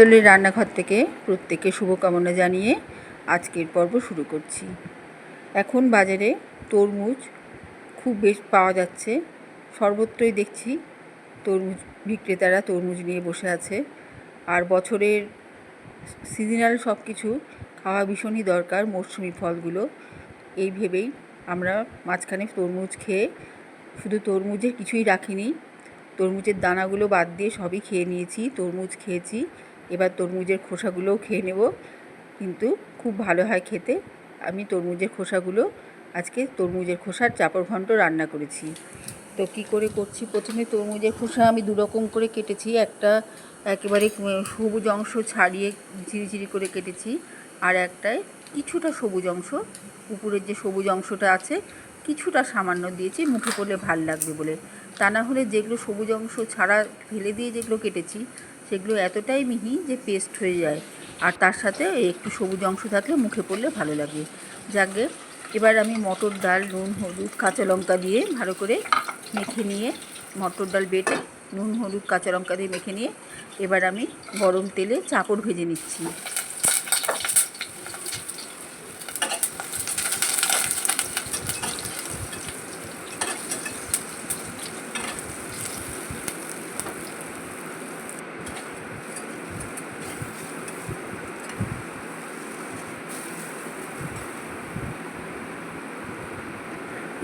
চলে রান্নাঘর থেকে প্রত্যেককে শুভকামনা জানিয়ে আজকের পর্ব শুরু করছি। এখন বাজারে তরমুজ খুব বেশ পাওয়া যাচ্ছে। সর্বত্রই দেখছি তরমুজ বিক্রেতারা তরমুজ নিয়ে বসে আছে। আর বছরের সিজনাল সব কিছু খাওয়া ভীষণই দরকার মরশুমি ফলগুলো। এই ভেবেই আমরা মাঝখানে তরমুজ খেয়ে শুধু তরমুজের কিছুই রাখিনি। তরমুজের দানাগুলো বাদ দিয়ে সবই খেয়ে নিয়েছি, তরমুজ খেয়েছি। এবার তরমুজের খোসাগুলোও খেয়ে নেব। কিন্তু খুব ভালো হয় খেতে। আমি তরমুজের খোসাগুলো আজকে তরমুজের খোসার চাপড় ঘন্ট রান্না করেছি। তো কি করে করছি? প্রথমে তরমুজের খোসা আমি দুরকম করে কেটেছি। একটা একেবারে সবুজ অংশ ছাড়িয়ে ঝিরিঝিরি করে কেটেছি। আর একটায় কিছুটা সবুজ অংশ, উপরের যে সবুজ অংশটা আছে, কিছুটা সামান্য দিয়েছি মুখে পড়লে ভালো লাগবে বলে। তা না হলে যেগুলো সবুজ অংশ ছাড়া, ফেলে দিয়ে যেগুলো কেটেছি সেগুলো এতটাই মিহি যে পেস্ট হয়ে যায়। আর তার সাথে একটু সবুজ অংশ থাকলে মুখে পড়লে ভালো লাগে। যাকে এবার আমি মটর ডাল, নুন, হলুদ, কাঁচা লঙ্কা দিয়ে ভালো করে মেখে নিয়ে মটর ডাল বেটে নুন, হলুদ, কাঁচা লঙ্কা দিয়ে মেখে নিয়ে এবার আমি গরম তেলে চাপড় ভেজে নিচ্ছি।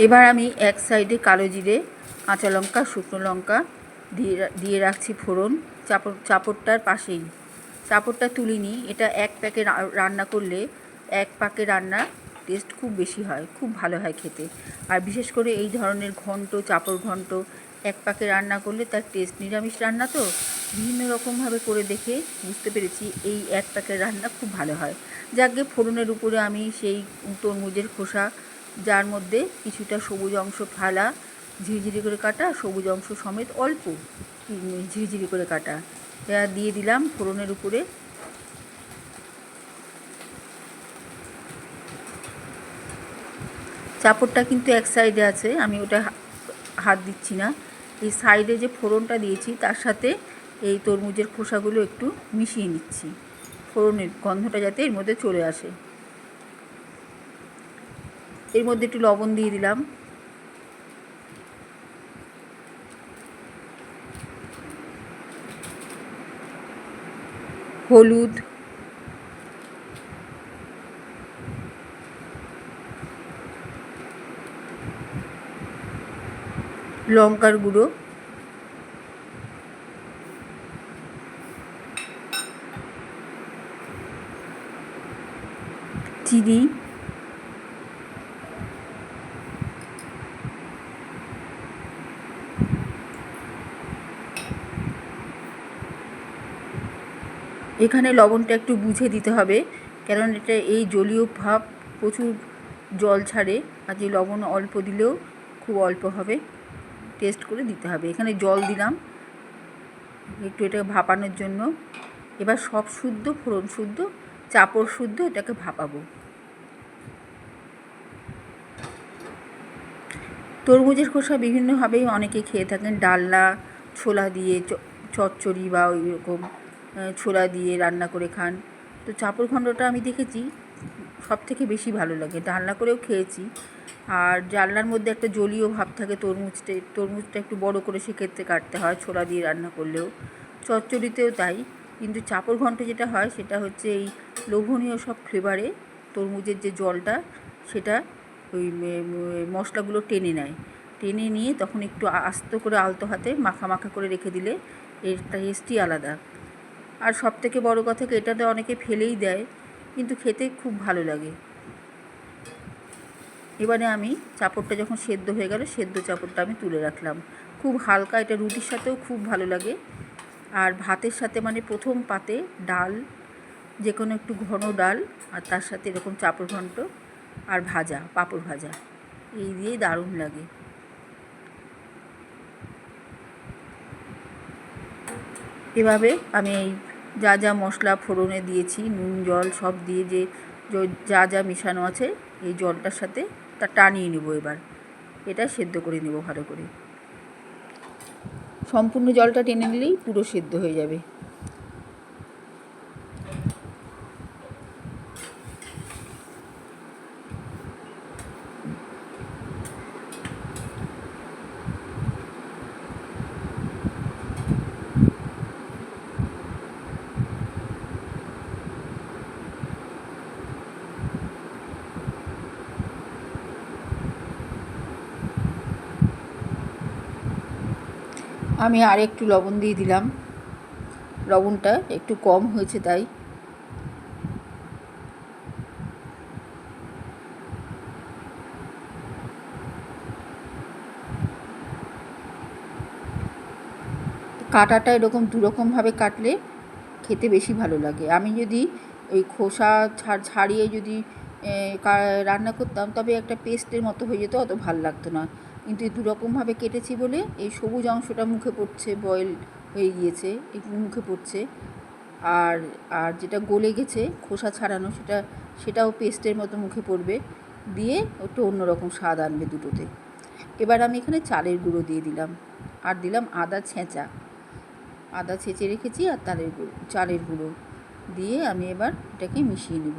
এবার আমি এক সাইডে কালো জিরে, কাঁচা লঙ্কা, শুকনো লঙ্কা দিয়ে দিয়ে রাখছি ফোড়ন। চাপড় চাপড়টার পাশেই। চাপড়টা তুলিনি এটা এক প্যাকে রান্না করলে এক পাকে রান্না টেস্ট খুব বেশি হয়, খুব ভালো হয় খেতে। আর বিশেষ করে এই ধরনের ঘন্ট চাপড় ঘন্ট, এক পাকে রান্না করলে তার টেস্ট নিরামিষ রান্না তো বিভিন্ন রকমভাবে করে দেখে বুঝতে পেরেছি এই এক প্যাকের রান্না খুব ভালো হয়। যাকে ফোড়নের উপরে আমি সেই তরমুজের খোসা যার মধ্যে কিছুটা সবুজ অংশ ফালা, ঝিরিঝিরি করে কাটা, সবুজ অংশ সমেত অল্প ঝিরিঝিরি করে কাটা। দিয়ে দিলাম ফোড়নের উপরে। চাপড়টা কিন্তু এক সাইডে আছে, আমি ওটা হাত দিচ্ছি না। এই সাইডে যে ফোড়নটা দিয়েছি, তার সাথে এই তরমুজের খোসাগুলো একটু মিশিয়ে নিচ্ছি। ফোড়নের গন্ধটা যাতে এর মধ্যে চলে আসে। এর মধ্যে একটু লবণ দিয়ে দিলাম। হলুদ। লঙ্কার গুঁড়ো। চিনি। এখানে লবণটা একটু বুঝে দিতে হবে কারণ এটা এই জলীয় ভাব প্রচুর জল ছাড়ে, আর যে লবণ অল্প দিলেও খুব অল্প হবে। টেস্ট করে দিতে হবে। এখানে জল দিলাম, একটু এটাকে ভাপানোর জন্য। এবার সব শুদ্ধ, ফোড়ন শুদ্ধ, চাপড় শুদ্ধ এটাকে ভাপাবো। তরমুজের খোসা বিভিন্নভাবেই অনেকে খেয়ে থাকেন। ডালনা, ছোলা দিয়ে চচ্চড়ি বা ওই রকম। ছোলা দিয়ে রান্না করে খান। তো চাপড় ঘণ্টটা আমি দেখেছি সব থেকে বেশি ভালো লাগে। রান্না করেও খেয়েছি। আর জানলার মধ্যে একটা জলীয় ভাব থাকে তরমুজটা তরমুজটা একটু বড় করে সেক্ষেত্রে কাটতে হয়, ছোলা দিয়ে রান্না করলেও। চচ্চড়িতেও তাই। কিন্তু চাপড় ঘণ্ট যেটা হয়, সেটা হচ্ছে এই লোভনীয় সব ফ্লেভারে তরমুজের যে জলটা, সেটা ওই মশলাগুলো টেনে নেয়। টেনে নিয়ে তখন একটু আস্ত করে আলতো হাতে মাখা মাখা করে রেখে দিলে এর টেস্টই আলাদা। আর সব থেকে বড়ো কথা এটাতে অনেকে ফেলেই দেয়, কিন্তু খেতে খুব ভালো লাগে। এবারে আমি চাপড়টা যখন সেদ্ধ হয়ে গেল, সেদ্ধ চাপড়টা আমি তুলে রাখলাম। খুব হালকা, এটা রুটির সাথেও খুব ভালো লাগে। আর ভাতের সাথে মানে প্রথম পাতে ডাল যে কোনো একটু ঘন ডাল, আর তার সাথে এরকম চাপড় ঘন্ট আর ভাজা, পাঁপড় ভাজা, এই দিয়েই দারুণ লাগে। এভাবে আমি এই যা যা মশলা ফোড়নে দিয়েছি, নুন, জল সব দিয়ে যে যা যা মেশানো আছে, এই জলটার সাথে তা টানিয়ে নেব এবার। এটা সেদ্ধ করে নেব ভালো করে। সম্পূর্ণ জলটা টেনে নিলেই পুরো সেদ্ধ হয়ে যাবে। আমি আর একটু লবণ দিয়ে দিলাম। লবণটা একটু কম হয়েছে তাই। কাটাটা এরকম দুরকমভাবে কাটলে খেতে বেশি ভালো লাগে। আমি যদি ওই খোসা ছাড়, ছাড়িয়ে যদি রান্না করতাম, তবে একটা পেস্টের মতো হয়ে যেত, অত ভালো লাগতো না। কিন্তু দুরকমভাবে কেটেছি বলে এই সবুজ অংশটা মুখে পড়ছে বয়েল হয়ে গিয়েছে, একটু মুখে পড়ছে। আর আর যেটা গলে গেছে, খোসা ছাড়ানো, সেটা, সেটাও পেস্টের মতো মুখে পড়বে। দিয়ে একটু অন্যরকম স্বাদ আনবে দুটোতে। এবার আমি এখানে চালের গুঁড়ো দিয়ে দিলাম। আর দিলাম আদা ছেঁচা। আদা ছেঁচে রেখেছি আর তালের গুঁড়ো, চালের গুঁড়ো। দিয়ে আমি এবার এটাকে মিশিয়ে নেব।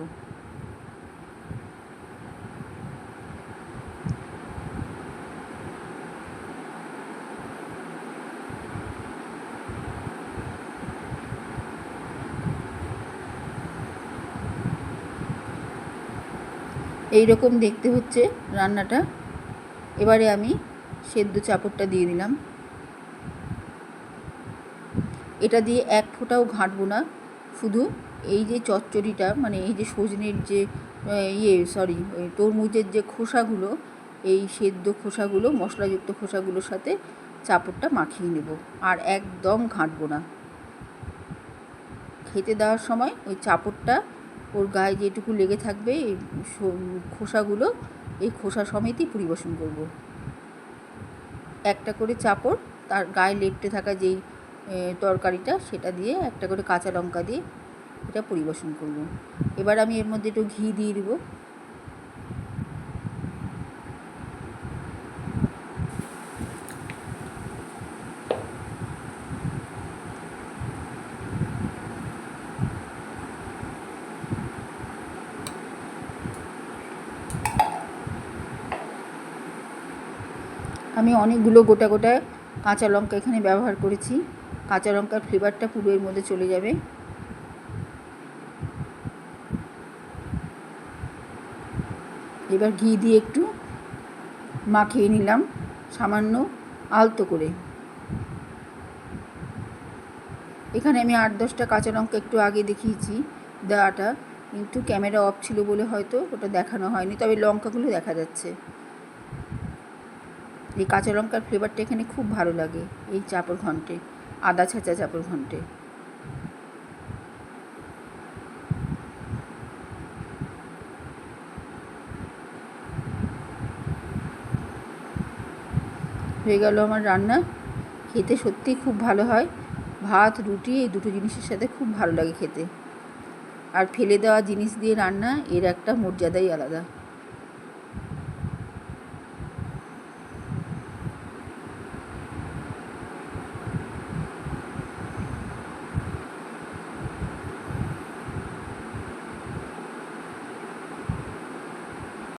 এই রকম দেখতে হচ্ছে রান্নাটা। এবারে আমি সেদ্ধ চাপড়টা দিয়ে দিলাম। এটা দিয়ে এক ফোঁটাও ঘাঁটবো না। শুধু এই যে চচ্চড়িটা মানে এই যে সজনের যে ইয়ে সরি তরমুজের যে খোসাগুলো, এই সেদ্ধ খোসাগুলো, মশলাযুক্ত খোসাগুলোর সাথে চাপড়টা মাখিয়ে নেব আর একদম ঘাঁটবো না। খেতে দেওয়ার সময় ওই চাপড়টা ওর গায়ে যেটুকু লেগে থাকবে, এই খোসাগুলো, এই খোসা সমেতই পরিবেশন করব। একটা করে চাপড়, তার গায়ে লেপটে থাকা যেই তরকারিটা, সেটা দিয়ে একটা করে কাঁচা লঙ্কা দিয়ে এটা পরিবেশন করব। এবার আমি এর মধ্যে একটু ঘি দিয়ে দেবো। আমি অনেকগুলো গোটা গোটা কাঁচা লঙ্কা এখানে ব্যবহার করেছি। কাঁচা লঙ্কার ফ্লেভারটা পুরো এর মধ্যে চলে যাবে। এবার ঘি দিয়ে একটু মাখিয়ে নিলাম সামান্য আলতো করে। এখানে আমি আট দশটা কাঁচা লঙ্কা একটু আগে দেখিয়েছি দেওয়াটা, কিন্তু ক্যামেরা অফ ছিল বলে হয়তো ওটা দেখানো হয়নি, তবে লঙ্কাগুলো দেখা যাচ্ছে। এই কাঁচা লঙ্কার ফ্লেভারটা এখানে খুব ভালো লাগে, এই চাপড় ঘন্টে, আদা ছাঁচা চাপড় ঘন্টে। হয়ে গেল আমার রান্না, খেতে সত্যিই খুব ভালো হয়, ভাত, রুটি, এই দুটো জিনিসের সাথে খুব ভালো লাগে খেতে। আর ফেলে দেওয়া জিনিস দিয়ে রান্না, এর একটা মর্যাদাই আলাদা।